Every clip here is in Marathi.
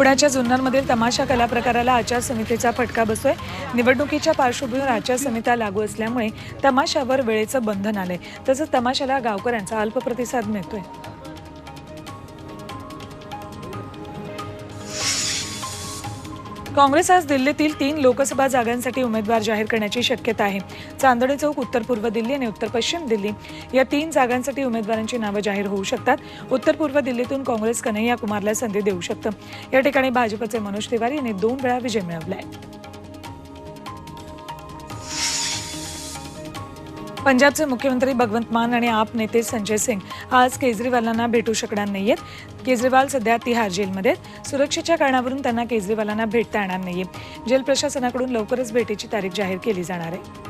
पुण्याच्या जुन्नरमधील तमाशा कला प्रकाराला आचारसंहितेचा फटका बसतोय. निवडणुकीच्या पार्श्वभूमीवर आचारसंहिता लागू असल्यामुळे तमाशावर वेळेचं बंधन आलंय. तसंच तमाशाला गावकऱ्यांचा अल्प प्रतिसाद मिळतोय. काँग्रेस आज दिल्लीतील तीन लोकसभा जागांसाठी उमेदवार जाहीर करण्याची शक्यता आहे. चांदणी चौक उत्तर पूर्व दिल्ली आणि उत्तर पश्चिम दिल्ली या तीन जागांसाठी उमेदवारांची नावं जाहीर होऊ शकतात. उत्तर पूर्व दिल्लीतून काँग्रेस कन्हैया कुमारला संधी देऊ शकतं. या ठिकाणी भाजपचे मनोज तिवारी यांनी दोन वेळा विजय मिळवला आहे पंजाबचे मुख्यमंत्री भगवंत मान आणि आप नेते संजय सिंग आज केजरीवालांना भेटू शकणार नाहीयेत. केजरीवाल सध्या तिहार जेलमध्ये आहेत. सुरक्षेच्या कारणावरून त्यांना केजरीवालांना भेटता येणार नाहीये. जेल प्रशासनाकडून लवकरच भेटीची तारीख जाहीर केली जाणार आहे.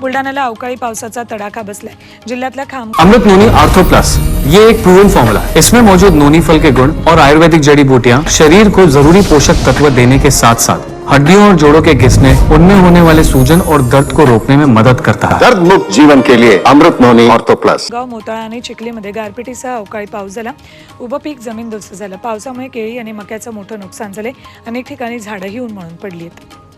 बुलढाण्याला अवकाळी पावसाचा तडाखा बसलाय. जिल्ह्यातल्या खाम अमृत नोनी आर्थो प्लस ये एक प्रूवन फॉर्मूला है। इसमें मौजूद नोनी फल के गुण और आयुर्वेदिक जड़ी बूटियाँ शरीर को जरूरी पोषक तत्व देने के साथ साथ हड्डियों और जोड़ों के घिसने उनमें होने वाले सूजन और दर्द को रोकने में मदद करता है। दर्द मुक्त जीवन के लिए अमृत नोनी ऑर्थो प्लस। गाव मोताळा आणि चिखलीमध्ये गारपिटीसह अवकाळी पाऊस झाला. उभं पीक जमीनदोस्त झालं. पावसामुळे केळी आणि मक्याचं मोठं नुकसान झाले. अनेक ठिकाणी झाडंही उन्मळून पडली आहेत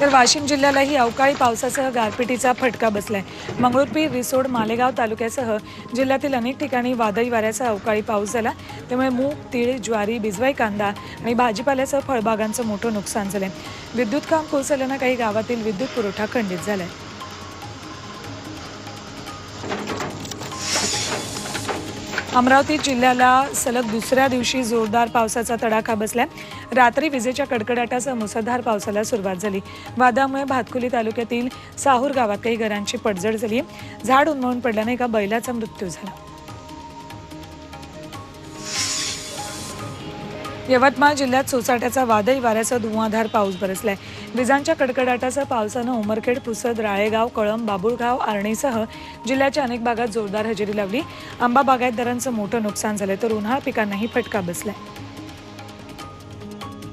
तर वाशिम जिल्ह्यालाही अवकाळी पावसासह गारपिटीचा फटका बसलाय. मंगळूरपीर रिसोड मालेगाव तालुक्यासह जिल्ह्यातील अनेक ठिकाणी वादळी वाऱ्यासह अवकाळी पाऊस झाला. त्यामुळे मूग तीळ ज्वारी बिजवाई कांदा आणि भाजीपाल्यासह फळबागांचं मोठं नुकसान झालंय. विद्युत काम कोसळल्यानं काही गावातील विद्युत पुरवठा खंडित झालाय. अमरावती जिल्ह्याला सलग दुसऱ्या दिवशी जोरदार पावसाचा तडाखा बसलाय. रात्री विजेच्या कडकडाटासह मुसळधार पावसाला सुरुवात झाली. वादामुळे भातकुली तालुक्यातील साहूर गावात काही घरांची पडझड झाली. झाड उन्मळून पडल्याने एका बैलाचा मृत्यू झाला. यवतमाळ जिल्ह्यात सोसाट्याचा वादळी वाऱ्यासह धुवाधार पाऊस बरसलाय. विजांच्या कडकडाटासह पावसानं उमरखेड पुसद राळेगाव कळंब बाबुळगाव आर्णीसह जिल्ह्याच्या अनेक भागात जोरदार हजेरी लावली. आंबा बागायतदारांचं मोठं नुकसान झालं तर उन्हाळ पिकांनाही फटका बसलाय.